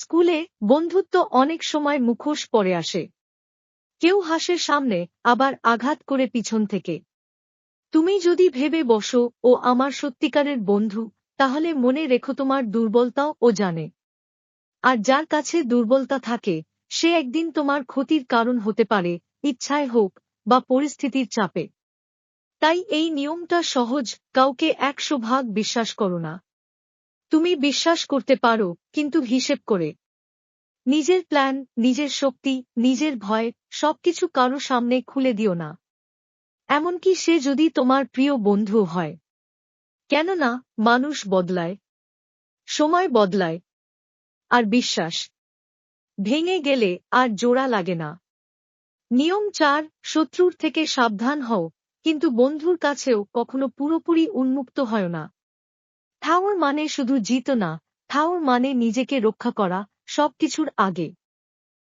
স্কুলে বন্ধুত্ব অনেক সময় মুখোশ পরে আসে। কেউ হাসে সামনে, আবার আঘাত করে পিছন থেকে। তুমি যদি ভেবে বসো, ও আমার সত্যিকারের বন্ধু তাহলে মনে রেখো তোমার দুর্বলতাও ও জানে। আর যার কাছে দুর্বলতা থাকে, সে একদিন তোমার ক্ষতির কারণ হতে পারে, ইচ্ছায় হোক বা পরিস্থিতির চাপে। তাই এই নিয়মটা সহজ, কাউকে একশো ভাগ বিশ্বাস করো না। তুমি বিশ্বাস করতে পারো, কিন্তু হিসেব করে। নিজের প্ল্যান নিজের শক্তি, নিজের ভয়, সবকিছু কারও সামনে খুলে দিও না। এমনকি সে যদি তোমার প্রিয় বন্ধু হয়। কেননা, মানুষ বদলায়। সময় বদলায়। আর বিশ্বাস। ভেঙে গেলে আর জোড়া লাগে না। নিয়ম চার, শত্রুর থেকে সাবধান হও, কিন্তু বন্ধুর কাছেও কখনো পুরোপুরি উন্মুক্ত হয় না। থাউর মানে শুধু জিত না থাউর মানে নিজেকে রক্ষা করা সবকিছুর আগে।